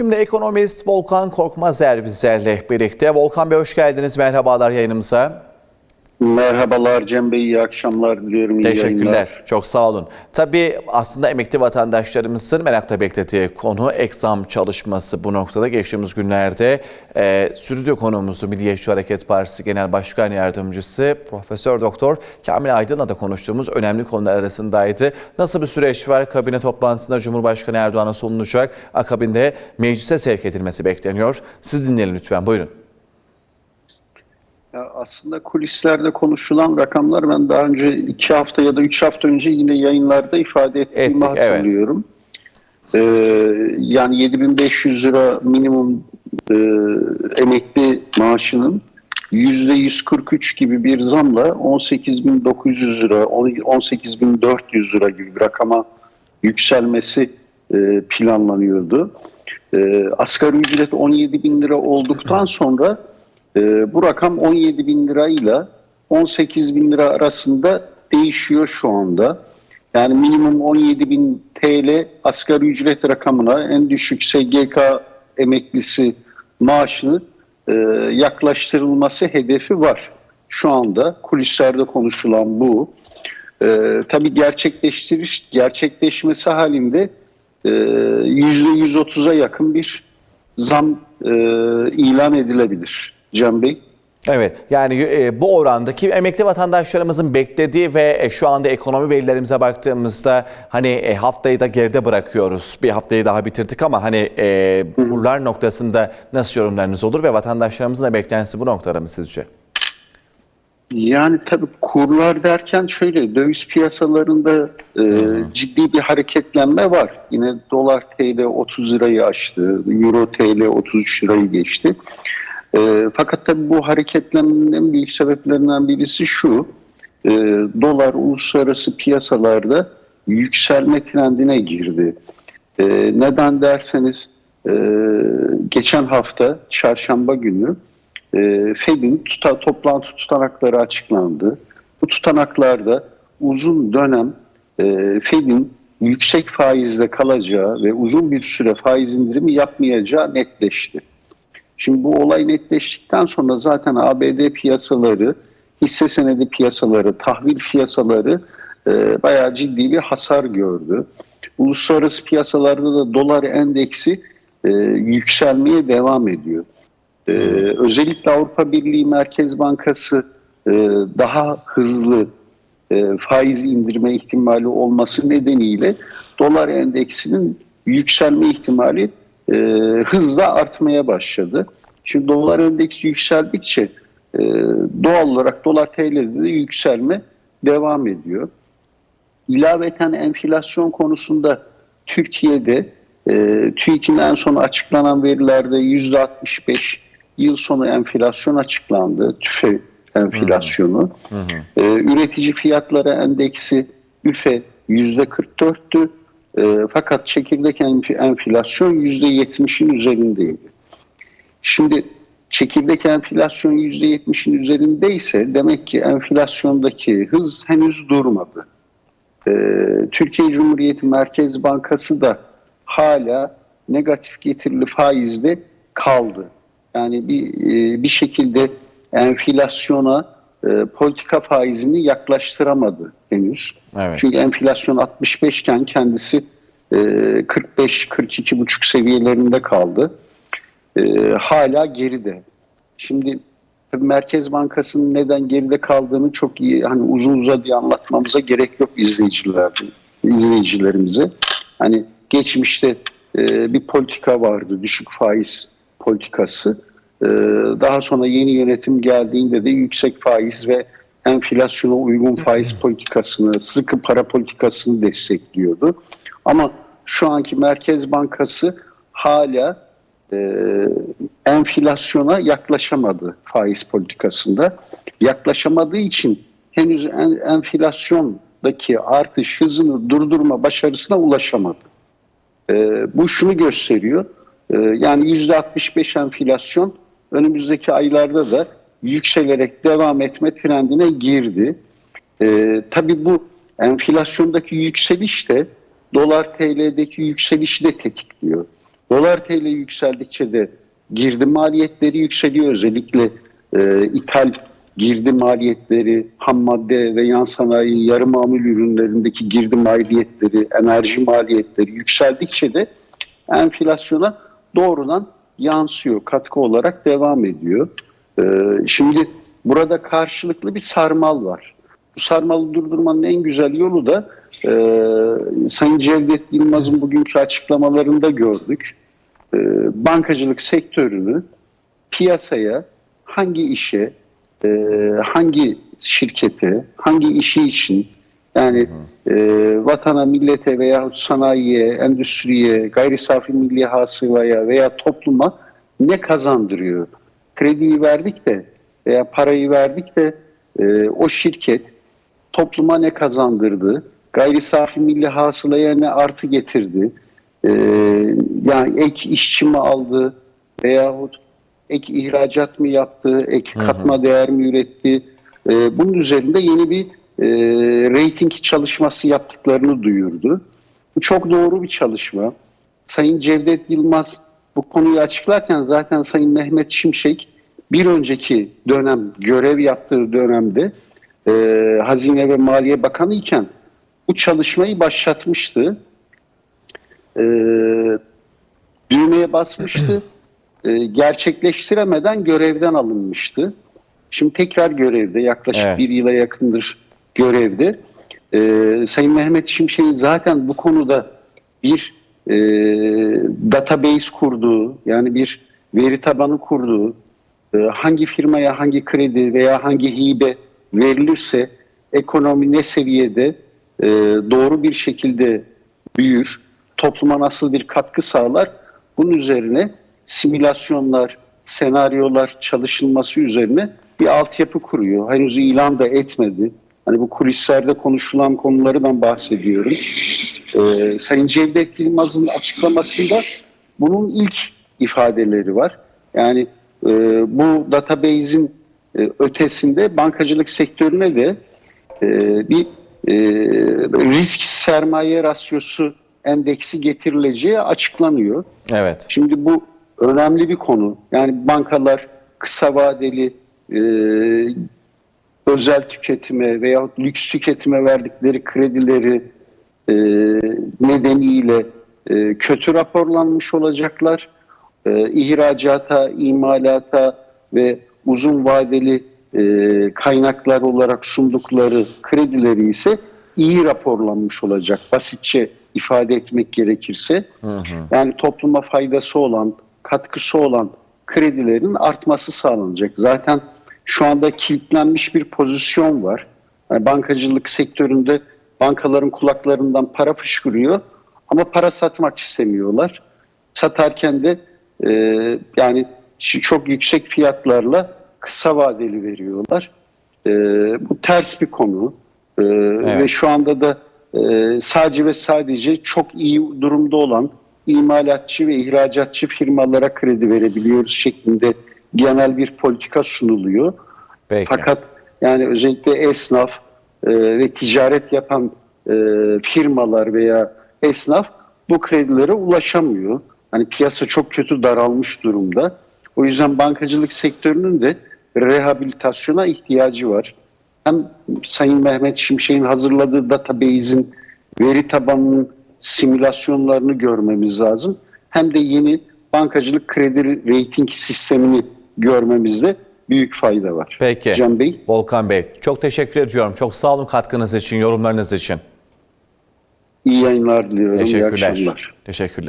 Şimdi ekonomist Volkan Korkmazer bizlerle birlikte. Volkan Bey hoş geldiniz. Merhabalar yayınımıza. Merhabalar Cem Bey, iyi akşamlar diliyorum. iyi Teşekkürler. yayınlar. Çok sağ olun. Tabii aslında emekli vatandaşlarımızın merakla beklediği konu exam çalışması bu noktada geçtiğimiz günlerde e, stüdyo konuğumuzu Milliyetçi Hareket Partisi Genel Başkan Yardımcısı Profesör Doktor Kamil Aydın'la da konuştuğumuz önemli konular arasındaydı. Nasıl bir süreç var? Kabine toplantısında Cumhurbaşkanı Erdoğan'a sunulacak. Akabinde meclise sevk edilmesi bekleniyor. Siz dinleyin lütfen. Buyurun. Ya aslında kulislerde konuşulan rakamlar ben daha önce iki hafta ya da üç hafta önce yine yayınlarda ifade ettiğimi Ettik, evet. hatırlıyorum. Ee, yani 7500 lira minimum e, emekli maaşının %143 gibi bir zamla 18900 lira, 18400 lira gibi bir rakama yükselmesi e, planlanıyordu. E, asgari ücret 17 bin lira olduktan sonra e, bu rakam 17 bin lirayla 18 bin lira arasında değişiyor şu anda. Yani minimum 17 bin TL asgari ücret rakamına en düşük SGK emeklisi maaşını e, yaklaştırılması hedefi var. Şu anda kulislerde konuşulan bu. E, tabii gerçekleştiriş, gerçekleşmesi halinde e, %130'a yakın bir zam e, ilan edilebilir Cem Bey. Evet yani e, bu orandaki emekli vatandaşlarımızın beklediği ve e, şu anda ekonomi verilerimize baktığımızda hani e, haftayı da geride bırakıyoruz. Bir haftayı daha bitirdik ama hani kurlar noktasında nasıl yorumlarınız olur ve vatandaşlarımızın da beklentisi bu noktada mı sizce? Yani tabii kurlar derken şöyle döviz piyasalarında e, ciddi bir hareketlenme var. Yine dolar TL 30 lirayı aştı, euro TL 33 lirayı geçti. E, fakat tabii bu hareketlenmenin en büyük sebeplerinden birisi şu. e, dolar uluslararası piyasalarda yükselme trendine girdi. E, neden derseniz e, geçen hafta çarşamba günü e, Fed'in tuta, toplantı tutanakları açıklandı. Bu tutanaklarda uzun dönem e, Fed'in yüksek faizde kalacağı ve uzun bir süre faiz indirimi yapmayacağı netleşti. Şimdi bu olay netleştikten sonra zaten ABD piyasaları, hisse senedi piyasaları, tahvil piyasaları e, bayağı ciddi bir hasar gördü. Uluslararası piyasalarda da dolar endeksi e, yükselmeye devam ediyor. Ee, özellikle Avrupa Birliği Merkez Bankası e, daha hızlı e, faiz indirme ihtimali olması nedeniyle dolar endeksinin yükselme ihtimali e, hızla artmaya başladı. Şimdi dolar endeksi yükseldikçe e, doğal olarak dolar TL'de de yükselme devam ediyor. İlaveten enflasyon konusunda Türkiye'de e, TÜİK'in en son açıklanan verilerde %65 yıl sonu enflasyon açıklandı. TÜFE enflasyonu. E, üretici fiyatları endeksi üfe %44'tü. E, fakat çekirdek enf- enflasyon %70'in üzerindeydi. Şimdi çekirdek enflasyon %70'in üzerindeyse demek ki enflasyondaki hız henüz durmadı. Ee, Türkiye Cumhuriyeti Merkez Bankası da hala negatif getirili faizde kaldı. Yani bir e, bir şekilde enflasyona e, politika faizini yaklaştıramadı henüz. Evet. Çünkü enflasyon 65 iken kendisi e, 45-42,5 seviyelerinde kaldı. E, hala geride. Şimdi tabii Merkez Bankası'nın neden geride kaldığını çok iyi hani uzun uzadıya anlatmamıza gerek yok izleyiciler izleyicilerimize. Hani geçmişte e, bir politika vardı düşük faiz politikası. E, daha sonra yeni yönetim geldiğinde de yüksek faiz ve enflasyona uygun faiz politikasını, sıkı para politikasını destekliyordu. Ama şu anki Merkez Bankası hala e, enflasyona yaklaşamadı faiz politikasında. Yaklaşamadığı için henüz en, enflasyondaki artış hızını durdurma başarısına ulaşamadı. E, bu şunu gösteriyor. E, yani %65 enflasyon önümüzdeki aylarda da yükselerek devam etme trendine girdi. E, tabii bu enflasyondaki yükseliş de dolar TL'deki yükselişi de tetikliyor. Dolar TL yükseldikçe de girdi maliyetleri yükseliyor. Özellikle e, ithal girdi maliyetleri, ham madde ve yan sanayi, yarı mamul ürünlerindeki girdi maliyetleri, enerji maliyetleri yükseldikçe de enflasyona doğrudan yansıyor, katkı olarak devam ediyor. Ee, şimdi burada karşılıklı bir sarmal var. Bu sarmalı durdurmanın en güzel yolu da e, Sayın Cevdet Yılmaz'ın bugünkü açıklamalarında gördük. E, bankacılık sektörünü piyasaya hangi işe, e, hangi şirkete, hangi işi için yani e, vatana, millete veya sanayiye, endüstriye, gayri safi milli hasılaya veya topluma ne kazandırıyor? Krediyi verdik de veya parayı verdik de e, o şirket topluma ne kazandırdı? Gayri safi milli hasılaya ne artı getirdi? E, yani ek işçi mi aldı veyahut ek ihracat mı yaptı, ek katma değer mi üretti? E, bunun üzerinde yeni bir e, rating çalışması yaptıklarını duyurdu. Bu çok doğru bir çalışma. Sayın Cevdet Yılmaz bu konuyu açıklarken zaten Sayın Mehmet Şimşek bir önceki dönem görev yaptığı dönemde e, Hazine ve Maliye Bakanı iken bu çalışmayı başlatmıştı. E, düğmeye basmıştı. E, gerçekleştiremeden görevden alınmıştı. Şimdi tekrar görevde yaklaşık Evet. bir yıla yakındır görevde. E, Sayın Mehmet Şimşek'in zaten bu konuda bir e, database kurduğu yani bir veri tabanı kurduğu e, hangi firmaya hangi kredi veya hangi hibe verilirse ekonomi ne seviyede e, doğru bir şekilde büyür, topluma nasıl bir katkı sağlar bunun üzerine simülasyonlar, senaryolar çalışılması üzerine bir altyapı kuruyor. Henüz ilan da etmedi. Hani bu kulislerde konuşulan konuları ben bahsediyorum. Ee, Sayın Cevdet Yılmaz'ın açıklamasında bunun ilk ifadeleri var. Yani e, bu database'in e, ötesinde bankacılık sektörüne de e, bir e, risk sermaye rasyosu endeksi getirileceği açıklanıyor. Evet. Şimdi bu önemli bir konu. Yani bankalar kısa vadeli e, özel tüketime veya lüks tüketime verdikleri kredileri e, nedeniyle e, kötü raporlanmış olacaklar. E, ihracata, imalata ve uzun vadeli e, kaynaklar olarak sundukları kredileri ise iyi raporlanmış olacak. Basitçe ifade etmek gerekirse. Yani topluma faydası olan, katkısı olan kredilerin artması sağlanacak. Zaten şu anda kilitlenmiş bir pozisyon var. Yani bankacılık sektöründe bankaların kulaklarından para fışkırıyor ama para satmak istemiyorlar. Satarken de e, yani çok yüksek fiyatlarla kısa vadeli veriyorlar. E, bu ters bir konu. E, Ve şu anda da e, sadece ve sadece çok iyi durumda olan imalatçı ve ihracatçı firmalara kredi verebiliyoruz şeklinde genel bir politika sunuluyor. Peki. Fakat yani özellikle esnaf e, ve ticaret yapan e, firmalar veya esnaf bu kredilere ulaşamıyor. Hani piyasa çok kötü daralmış durumda. O yüzden bankacılık sektörünün de rehabilitasyona ihtiyacı var. Hem Sayın Mehmet Şimşek'in hazırladığı database'in veri tabanının simülasyonlarını görmemiz lazım. Hem de yeni bankacılık kredi rating sistemini görmemizde büyük fayda var. Peki. Can Bey. Volkan Bey çok teşekkür ediyorum. Çok sağ olun katkınız için, yorumlarınız için. İyi yayınlar diliyorum. İyi Teşekkürler. akşamlar. Teşekkürler.